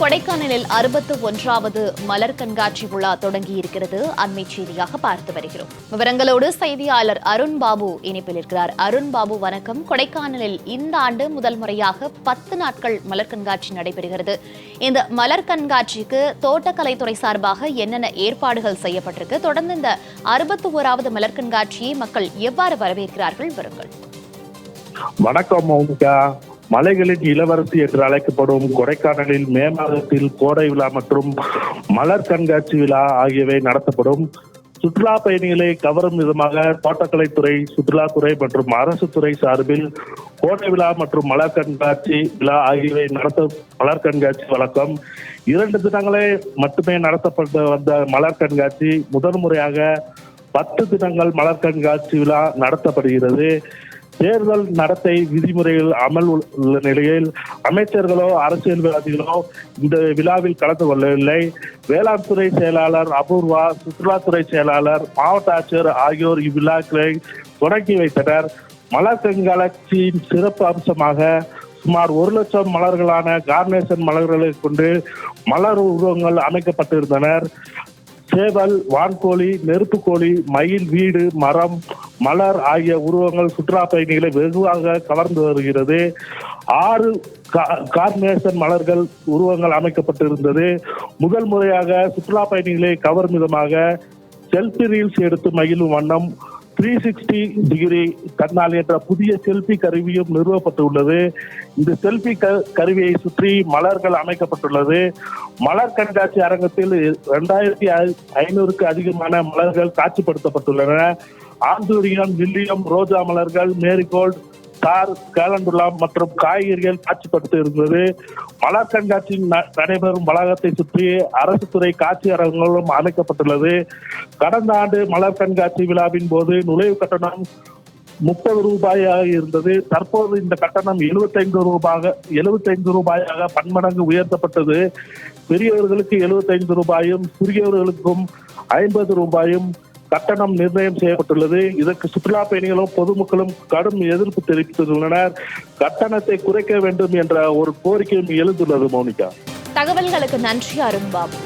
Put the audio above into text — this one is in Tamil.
கொடைக்கானலில் அறுபத்து ஒன்றாவது மலர் கண்காட்சி விழா தொடங்கியிருக்கிறது. அண்மை செய்தியாக பார்த்து வருகிறோம். விவரங்களோடு செய்தியாளர் அருண் பாபு இணைப்பில் இருக்கிறார். அருண் பாபு வணக்கம். கொடைக்கானலில் இந்த ஆண்டு முதல் முறையாக பத்து நாட்கள் மலர் கண்காட்சி நடைபெறுகிறது. இந்த மலர் கண்காட்சிக்கு தோட்டக்கலைத்துறை சார்பாக என்னென்ன ஏற்பாடுகள் செய்யப்பட்டிருக்கு? தொடர்ந்து இந்த அறுபத்து ஓராவது மலர் கண்காட்சியை மக்கள் எவ்வாறு வரவேற்கிறார்கள்? வருங்கள் வணக்கம் மௌமிகா மலைகளின் இளவரசி என்று அழைக்கப்படும் கொடைக்கானலில் மே மாதத்தில் கோடை விழா மற்றும் மலர் கண்காட்சி விழா ஆகியவை நடத்தப்படும். சுற்றுலா பயணிகளை கவரும் விதமாக தோட்டக்கலைத்துறை சுற்றுலாத்துறை மற்றும் அரசு துறை சார்பில் கோடை விழா மற்றும் மலர் கண்காட்சி விழா ஆகியவை நடத்த மலர் கண்காட்சி வழக்கம். இரண்டு தினங்களே மட்டுமே நடத்தப்பட்டு வந்த மலர் கண்காட்சி முதன் முறையாக பத்து தினங்கள் மலர் கண்காட்சி விழா நடத்தப்படுகிறது. தேர்தல் நடத்தை விதிமுறைகள் அமல் உள்ள நிலையில் அமைச்சர்களோ அரசியல்வாதிகளோ இந்த விழாவில் கலந்து கொள்ளவில்லை. வேளாண் துறை செயலாளர் அபூர்வா சுற்றுலாத்துறை செயலாளர் மாவட்ட ஆட்சியர் ஆகியோர் இவ்விழாக்களை தொடங்கி வைத்தனர். மலர் கண்காட்சியின் சிறப்பு அம்சமாக சுமார் ஒரு லட்சம் மலர்களான கார்னேஷன் மலர்களை கொண்டு மலர் உருவங்கள் அமைக்கப்பட்டிருந்தனர். சேவல் வான்கோழி நெருப்புக்கோழி மயில் வீடு மரம் மலர் ஆகிய உருவங்கள் சுற்றுலா பயணிகளை வெகுவாக கவர்ந்து வருகிறது. ஆறு கா- கார்னேஷன் மலர்கள் உருவங்கள் அமைக்கப்பட்டிருந்தது. முதல் முறையாக சுற்றுலா பயணிகளை கவரும் விதமாக செல்ஃபி ரீல்ஸ் எடுத்து மகிழும் வண்ணம் த்ரீ சிக்ஸ்டி டிகிரி கண்ணால் என்ற புதிய செல்ஃபி கருவியும் நிறுவப்பட்டுள்ளது. இந்த செல்ஃபி கருவியை சுற்றி மலர்கள் அமைக்கப்பட்டுள்ளது. மலர் கண்காட்சி அரங்கத்தில் இரண்டாயிரத்தி ஐநூறுக்கு அதிகமான மலர்கள் காட்சிப்படுத்தப்பட்டுள்ளன. ஆந்தூரியம் வில்லியம் ரோஜா மலர்கள் மேரிகோல்ட் தார் கேலண்டுலா மற்றும் காய்கறிகள் காட்சிப்படுத்த இருந்தது. மலர் கண்காட்சி ந- நடைபெறும் வளாகத்தை சுற்றி அரசு துறை காட்சி அரங்கங்களும் அமைக்கப்பட்டுள்ளது. கடந்த ஆண்டு மலர் கண்காட்சி விழாவின் போது நுழைவு கட்டணம் முப்பது ரூபாயாக இருந்தது. தற்போது இந்த கட்டணம் எழுபத்தைந்து ரூபாய் எழுபத்தைந்து ரூபாயாக பன்மடங்கு உயர்த்தப்பட்டது. பெரியவர்களுக்கு 75 ரூபாயும் சிறியவர்களுக்கும் ஐம்பது ரூபாயும் கட்டணம் நிர்ணயம் செய்யப்பட்டுள்ளது. இதற்கு சுற்றுலா பயணிகளும் பொதுமக்களும் கடும் எதிர்ப்பு தெரிவித்துள்ளனர். கட்டணத்தை குறைக்க வேண்டும் என்ற ஒரு கோரிக்கையும் எழுந்துள்ளது மோனிகா. தகவல்களுக்கு நன்றி அருண்பாபு.